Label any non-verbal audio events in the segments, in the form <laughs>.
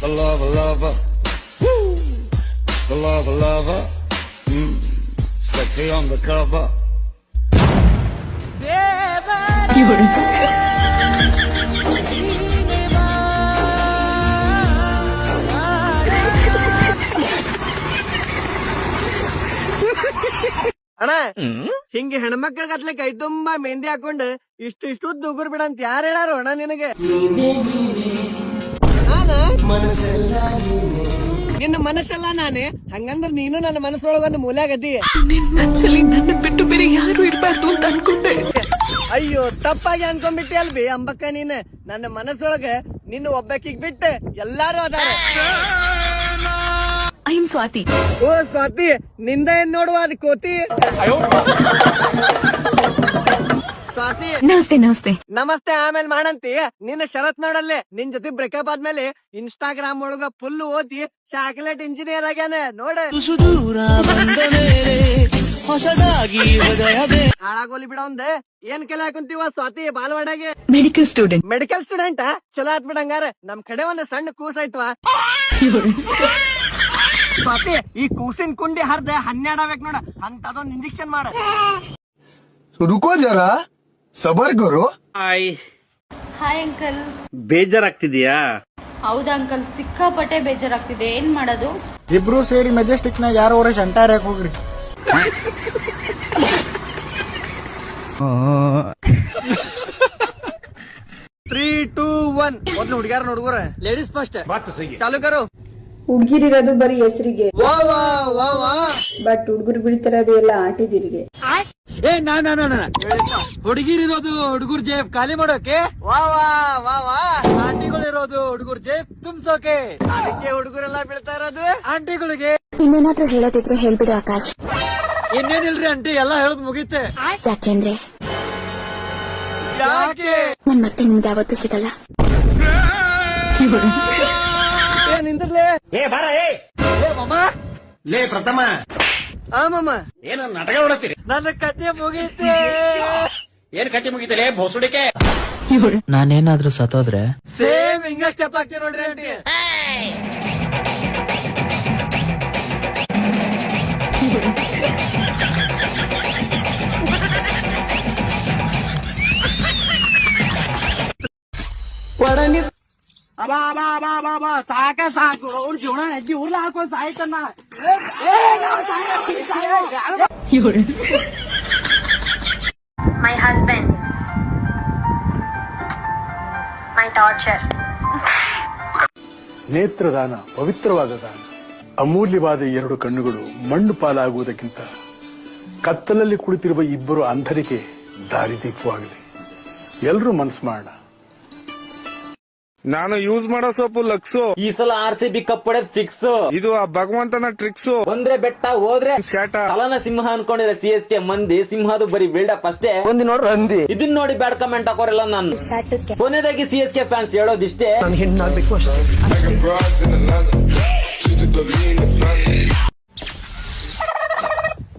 The lover, lover. Woo! The lover, lover. Mm. Sexy on the cover. ಅಣ್ಣ ಹಿಂಗ ಹೆಣ್ಮಕ್ಳ ಗತ್ಲೆ ಕೈ ತುಂಬಾ ಮೆಹಂದಿ ಹಾಕೊಂಡು ಇಷ್ಟು ಇಷ್ಟು ಉದ್ದ ಉಗುರ್ ಬಿಡಂತ ಯಾರು ಹೇಳಾರು ಅಣ್ಣ ನಿನಗೆ ನಾನ? ನಿನ್ನ ಮನಸ್ಸೆಲ್ಲ ನಾನೇ. ಹಂಗಂದ್ರ ನೀನು ನನ್ನ ಮನಸ್ಸೊಳಗೊಂದು ಮೂಲಾಗದಿ ನಿನ್ ಮನ್ಸಲ್ಲಿ ನನ್ನ ಬಿಟ್ಟು ಬೇರೆ ಯಾರು ಇರ್ಬಾರ್ದು ಅಂತ ಅನ್ಕೊಂಡೆ. ಅಯ್ಯೋ ತಪ್ಪಾಗಿ ಅನ್ಕೊಂಡ್ಬಿಟ್ಟೆ ಅಲ್ಬಿ ಅಂಬಕ್ಕ ನೀನ್. ನನ್ನ ಮನಸ್ಸೊಳಗ ನಿನ್ನ ಒಬ್ಬಾಕಿಗ್ ಬಿಟ್ಟು ಎಲ್ಲಾರು ಅದಾರ. ಐ ಸ್ವಾತಿ ಓ ಸ್ವಾತಿ ನಿಂದ ಏನ್ ನೋಡುವ ಅದ್ ಕೋತಿ? ನಮಸ್ತೆ ನಮಸ್ತೆ. ನಮಸ್ತೆ ಆಮೇಲೆ ಮಾಡಂತಿ. ನಿನ್ನ ಶರತ್ ನೋಡಲ್ಲಿ ನಿನ್ ಜೊತೆ ಬ್ರೇಕಪ್ ಆದ್ಮೇಲೆ ಇನ್ಸ್ಟಾಗ್ರಾಮ್ ಒಳಗ ಫುಲ್ ಓದಿ ಚಾಕ್ಲೇಟ್ ಇಂಜಿನಿಯರ್ ಆಗ್ಯಾನ ನೋಡ. ಹೊಸದಾಗಿ ಹಾಳಾಗೋಲಿ ಬಿಡ ಒಂದ್ ಏನ್ ಕೆಲ ಹಾಕೊಂತೀವ ಸ್ವಾತಿ ಬಾಲ್ವಾಡಾಗೆ ಮೆಡಿಕಲ್ ಸ್ಟೂಡೆಂಟ್ ಮೆಡಿಕಲ್ ಸ್ಟೂಡೆಂಟ್ ಚಲೋ ಆತ್ ಬಿಡಂಗಾರ ನಮ್ ಕಡೆ ಒಂದ್ ಸಣ್ಣ ಕೂಸ್ ಆಯ್ತವಾ? ಸ್ವಾತಿ ಈ ಕೂಸಿನ ಕುಂಡಿ ಹರ್ದ ಹನ್ನೆರಡ್ ಆಗ್ಬೇಕು ನೋಡ. ಅದೊಂದು ಇಂಜೆಕ್ಷನ್ ಮಾಡ. ರುಕೋ ಜರಾ. ಸಬರ್ ಗುರು. ಹಾಯ್ ಹಾಯ್ ಅಂಕಲ್ ಬೇಜಾರಾಗ್ತಿದ್ಯಾ? ಹೌದಾ ಅಂಕಲ್ ಸಿಕ್ಕಾಪಟ್ಟೆ ಬೇಜಾರಾಗ್ತಿದೆ. ಏನ್ ಮಾಡೋದು? ಇಬ್ರು ಸೇರಿ ಮೆಜೆಸ್ಟಿಕ್ ನಾಗ ಯಾರು ಅವರ ಶಂಟಾರ್ ಯಾಕೆ ಹೋಗ್ರಿ ತ್ರೀ ಟೂ ಒನ್ ಮೊದ್ಲು ಹುಡುಗ್ಯಾರ ನೋಡುಗರ ಲೇಡೀಸ್ ಫಸ್ಟ್ ಚಾಲೂಕರು ಹುಡ್ಗಿರಿರೋದು ಬರೀ ಹೆಸರಿಗೆ. ವಾ ವಾ ವಾ ವಾ. ಬಟ್ ಹುಡುಗರು ಬಿಡ್ತಾರದು ಎಲ್ಲ ಆಟಿದಿರಿಗೆ. ಏ ನಾ ನಾ ನಾ ಹುಡುಗಿರಿರೋದು ಹುಡುಗರ್ ಜೇಬ್ ಖಾಲಿ ಮಾಡೋಕೆ? ವಾ ವಾ ವಾ ವಾ. ಆಂಟಿಗಳಿರೋದು ಹುಡುಗರ್ ಜೇಬ್ ತುಂಬ್ಸೋಕೆ? ಅದಕ್ಕೆ ಹುಡುಗರೆಲ್ಲ ಬೀಳ್ತಾ ಇರೋದು? ಆಂಟಿಗಳಿಗೆ? ಇನ್ನೇನಾದ್ರೂ ಹೇಳೋದಿದ್ರೆ ಹೇಳ್ಬಿಡು ಆಕಾಶ್. ಇನ್ನೇನಿಲ್ರಿ ಆಂಟಿ ಎಲ್ಲ ಹೇಳದ್ ಮುಗೀತೆ. ಯಾಕೆಂದ್ರೆ ಯಾಕೆ? ನನ್ ಮತ್ತೆ ನಿಮ್ಗೆ ಯಾವತ್ತೂ ಸಿಗಲ್ಲ. ಏ ನಿಂದ್ರಲೇ? ಏ ಬಾರ ಏ. ಲೇ ಪ್ರಥಮ. ಆಮಮ್ಮ. ಏನ ನಾಟಕ ಮಾಡತ್ತೀರಿ ನನ್ನ ಕತೆ ಮುಗೀತೆ. <laughs> ಏನ್ ಕಟ್ಟಿ ಮುಗಿತಲೇ? ಭೋಸುಡಿಕೆ. ನಾನೇನಾದ್ರೂ ಸತ್ತೋದ್ರೆ? ಸೇಮ್ ಹಿಂಗ ಸ್ಟೆಪ್ ಹಾಕ್ತೀವಿ ನೋಡ್ರಿ ಆಂಟಿ. ಅಬಾ ಅಬಾ ಅಬಾ ಅಬಾ ಅಬಾ ಸಾಕ ಸಾಕು. ಅವ್ರ ಜೀವನ ಅಜ್ಜಿ ಉರ್ಲ ಹಾಕೊಂಡ್ ಸಾಯ್ತನ್ನ ಮೈ ಹಸ್ಬೆಂಡ್ ಮೈ ಟಾರ್ಚರ್ ನೇತ್ರದಾನ ಪವಿತ್ರವಾದ ದಾನ. ಅಮೂಲ್ಯವಾದ ಎರಡು ಕಣ್ಣುಗಳು ಮಣ್ಣು ಪಾಲಾಗುವುದಕ್ಕಿಂತ ಕತ್ತಲಲ್ಲಿ ಕುಳಿತಿರುವ ಇಬ್ಬರು ಅಂಧರಿಗೆ ದಾರಿದೀಪವಾಗಲಿ. ಎಲ್ಲರೂ ಮನಸ್ಸು ಮಾಡೋಣ ನಾನು ಯೂಸ್ ಮಾಡೋ ಸೋಪು ಲಕ್ಸು. ಈ ಸಲ ಆರ್ ಸಿ ಬಿ ಕಪ್ ಹೊಡೆದ್ ಫಿಕ್ಸ್ ಇದು ಆ ಭಗವಂತನ ಟ್ರಿಕ್ಸು ಬಂದ್ರೆ ಬೆಟ್ಟ ಹೋದ್ರೆ ಶಾಟ. ತಲನ ಸಿಂಹ ಅನ್ಕೊಂಡಿರೋ ಸಿ ಎಸ್ ಕೆ ಮಂದಿ. ಸಿಂಹದು ಬರೀ ಬಿಲ್ಡಪ್ ಅಷ್ಟೇ. ಒಂದ್ ನೋಡಿ ಅಂದಿ ಇದನ್ನ ನೋಡಿ ಬ್ಯಾಡ್ ಕಮೆಂಟ್ ಹಾಕೋರಿಲ್ಲ ನಾನು. ಕೊನೆದಾಗಿ ಸಿ ಎಸ್ ಕೆ ಫ್ಯಾನ್ಸ್ ಹೇಳೋದಿಷ್ಟೇ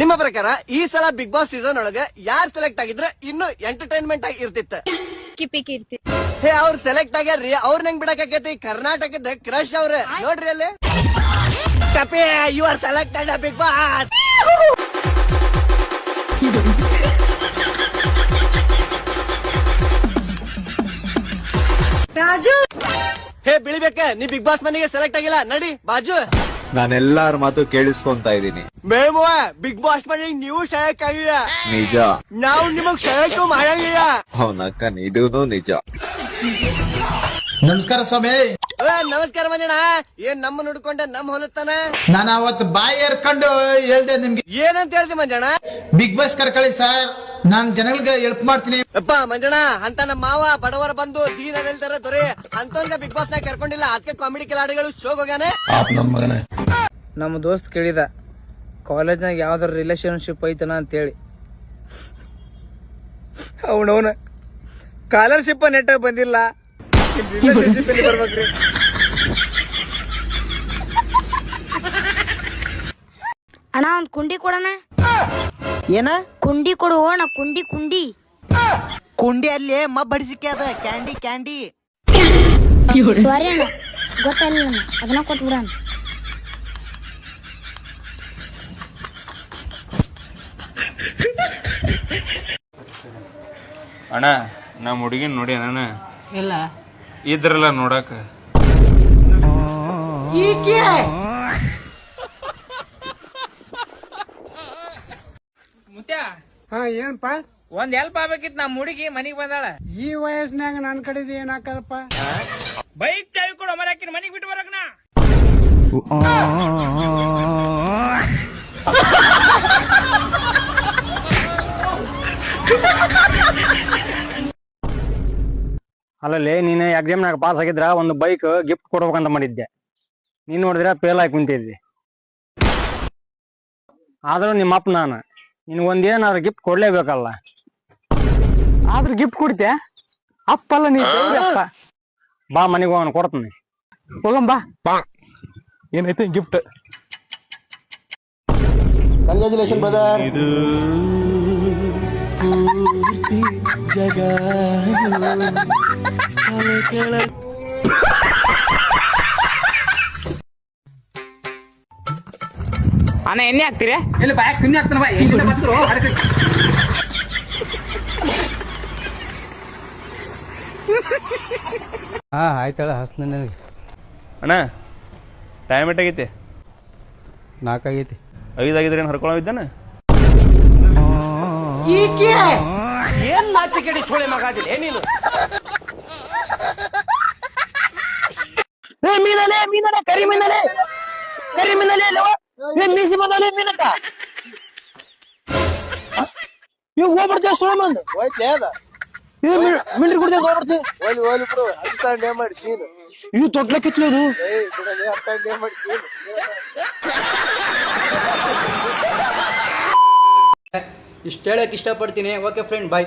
ನಿಮ್ಮ ಪ್ರಕಾರ ಈ ಸಲ ಬಿಗ್ ಬಾಸ್ ಸೀಸನ್ ಒಳಗೆ ಯಾರ್ ಸೆಲೆಕ್ಟ್ ಆಗಿದ್ರೆ ಇನ್ನು ಎಂಟರ್ಟೈನ್ಮೆಂಟ್ ಆಗಿ ಇರ್ತಿತ್ತ? ಹೇ ಅವ್ರ ಸೆಲೆಕ್ಟ್ ಆಗ್ಯಾರ್ರಿ. ಅವ್ರ ಹೆಂಗ್ ಬಿಡಕೈತಿ ಕರ್ನಾಟಕದ ಕ್ರಶ್ ಅವ್ರ. ನೋಡ್ರಿ ಅಲ್ಲಿ. ಕಪಿ you are selected Bigg Boss Raju! ಹೇ ಬಿಳಿಬೇಕ ನೀ ಬಿಗ್ ಬಾಸ್ ಮನೆಗೆ ಸೆಲೆಕ್ಟ್ ಆಗಿಲ್ಲ. ನಡಿ ಬಾಜು. ನಾನೆಲ್ಲಾರ ಮಾತು ಕೇಳಿಸ್ಕೊಂತ ಇದ್ದೀನಿ. ಮೇಮು ಬಿಗ್ ಬಾಸ್ ಮನೆಗೆ ನೀವು ಸೆಲೆಕ್ಟ್ ಆಗಿಲ್ಲ. ನಿಜ. ನಾವು ನಿಮಗ್ ಸೆಲೆಕ್ಟ್ ಮಾಡಂಗಿಲ್ಲ. ಅವನಕ್ಕ ಇದೂ ನಿಜ. ನಮಸ್ಕಾರ ಸ್ವಾಮಿ. ನಮಸ್ಕಾರ ಮಂಜಣ್ಣ ಏನ್ ನಮ್ಮ ನುಡ್ಕೊಂಡೆ ನಮ್ ಹೊಲತ್ತಾನ? ನಾನು ಅವತ್ತು ಬಾಯಿ ಏರ್ಕೊಂಡು ಹೇಳ್ದೆ ನಿಮ್ಗೆ. ಏನಂತ ಹೇಳ್ದೆ ಮಂಜಣ್ಣ ಬಿಗ್ ಬಾಸ್ ಕರ್ಕಳಿ ಸರ್. ನಾನ್ ಜನಗಳಿಗೆ ಹೆಲ್ಪ್ ಮಾಡ್ತೀನಿ. ಅಪ್ಪ ಮಂಜಣ್ಣ ಅಂತ ನಮ್ಮ ಮಾವ ಬಡವರ ಬಂದು ದೀನ ಹೇಳ್ತಾರ ದೊರೆ ಅಂತವಂಗ ಬಿಗ್ ಬಾಸ್ ನಾಗ ಕರ್ಕೊಂಡಿಲ್ಲ. ಅದಕ್ಕೆ ಕಾಮಿಡಿ ಕಿಲಾಡಿಗಳು ಶೋಗ್ ಹೋಗ್ಯಾನೆ. ನಮ್ಮ ದೋಸ್ತ್ ಕೇಳಿದ ಕಾಲೇಜ್ನಾಗ ಯಾವ್ದಾರ ರಿಲೇಶನ್ಶಿಪ್ ಐತನ? ಅಂತೇಳಿ. ಅವನವನ ಸ್ಕಾಲರ್ಶಿಪ್ ನೆಟ್ಟ ಬಂದಿಲ್ಲ. ರಿಲೇಶನ್ಶಿಪ್ ಇಲ್ಲಿ ಬರ್ಬೇಕ್ರಿ? ಅಣ್ಣ ಒಂದ್ ಕುಂಡಿ ಕೊಡಣ ಏನ? ಕುಂಡಿ ಕೊಡು ಅಣ್ಣ ಕುಂಡಿ ಕುಂಡಿ. ಕುಂಡಿ ಅಲ್ಲಿ ಮಬ್ ಬಡಿಸಿಕೆ ಅದ ಕ್ಯಾಂಡಿ ಕ್ಯಾಂಡಿ. ಸಾರಿ ಅಣ್ಣ ಗೊತ್ತಿಲ್ಲ ಅದನ್ನ ಕೊಟ್ಬಿಡಣ ಅಣ್ಣ ನಮ್ಮ ಹುಡುಗಿನ ನೋಡಿ ನಾನು ಇಲ್ಲ. ಇದ್ರಲ್ಲ ನೋಡಕ. ಮುತ್ಯ ಹಾ ಏನಪ್ಪ ಒಂದ್ ಎಲ್ಪ್ ಆಗ್ಬೇಕಿತ್ ನಮ್ ಹುಡುಗಿ ಮನಿಗ್ ಬಂದಾಳ. ಈ ವಯಸ್ಸಿನಾಗ ನನ್ ಕಡೆದು ಏನ್ ಹಾಕದಪ್ಪ? ಬೈಕ್ ಚಾವಿ ಕೊಡು ಮರಾಕಿನ ಮನಿಗ್ ಬಿಟ್ಟು ಬರಕ್ನ ಅಲ್ಲಲ್ಲಿ ನೀನು ಎಕ್ಸಾಮ್ನಾಗ ಪಾಸ್ ಆಗಿದ್ರ ಒಂದು ಬೈಕ್ ಗಿಫ್ಟ್ ಕೊಡ್ಬೇಕಂತ ಮಾಡಿದ್ದೆ. ನೀನ್ ನೋಡಿದ್ರೆ ಫೇಲ್ ಆಗಿ ಕುಂತಿದ್ದಿ. ಆದ್ರೂ ನಿಮ್ಮ ಅಪ್ಪ ನಾನು ನಿನ್ಗೆ ಒಂದೇನಾದ್ರು ಗಿಫ್ಟ್ ಕೊಡ್ಲೇಬೇಕಲ್ಲ? ಆದ್ರೂ ಗಿಫ್ಟ್ ಕೊಡ್ತೆ ಅಪ್ಪಲ್ಲ ನೀ ದೇವ್ರೇ ಅಪ್ಪ. ಬಾ ಮನೆಗೆ ಹೋಗೋಣ ಕೊಡ್ತೀನಿ. ಹೋಗಂಬಾ ಏನೈತೆ ಗಿಫ್ಟ್ ಕಂಗ್ರಾಚುಲೇಷನ್ ಬ್ರದರ್ ಅಣ್ಣ ಎಣ್ಣೆ ಹಾಕ್ತೀರಿ? ಇಲ್ಲ ಬಾಯ್ ತಿನ್ನಿ ಹಾಕ್ತಾನ ಬಾಯ್. ಎಲ್ಲಿಂದ ಬರ್ತಿರೋ ಹಾ ಆಯ್ತಾಳ ಹಸ್ನ ನನಗೆ. ಅಣ್ಣ ಟೈಮ್ ಎಟ್ಟಾಗೈತಿ ನಾಲ್ಕಾಗೈತಿ. ಐದಾಗಿದ್ರೆ ಏನು ಹರ್ಕೊಳ್ಳೋದಿದ್ದಾನ ಏನ್ ಮಗ ಸೋಳೆ ಮಗಾದಿಲ್ಲ ಏನಿಲ್ಲ ಏ ಮೀನಲೆ ಮೀನಲೆ ಕರಿ ಮೀನಲೆ ಕರಿ ಮೀನಲೆ ಅಲ್ಲವ ಏ ಮೀಸಿ ಬಂದಲೆ ಮೀನಕ್ಕ. ಇವ್ ಹೋಗ್ಬಿಡ್ತೇವೆ ಸೋಳೆ ಮಂದ್ ಹೋಯ್ತೇ ಅದ. ಹೋಗ್ಬಿಡ್ತೀವಿ ಮಿಲ್ಟ್ರಿ ಕುಡ್ತೇವೆ ಹೋಗ್ಬಿಡ್ತೇವೆ ಹೋಲಿ ಹೋಲಿ ಬಿಡು. ಅಷ್ಟೇ ಮಾಡಿ ನೀನು ಇದು. ತೊಟ್ಲಕ್ಕಿತ್ಲು ಏ ಏಯ್ ಬಿಡಲೇ ಅಷ್ಟೇ ಮಾಡಿ ನೀನು ಇಷ್ಟ ಹೇಳಕ್ ಇಷ್ಟಪಡ್ತೀನಿ. Okay friend bye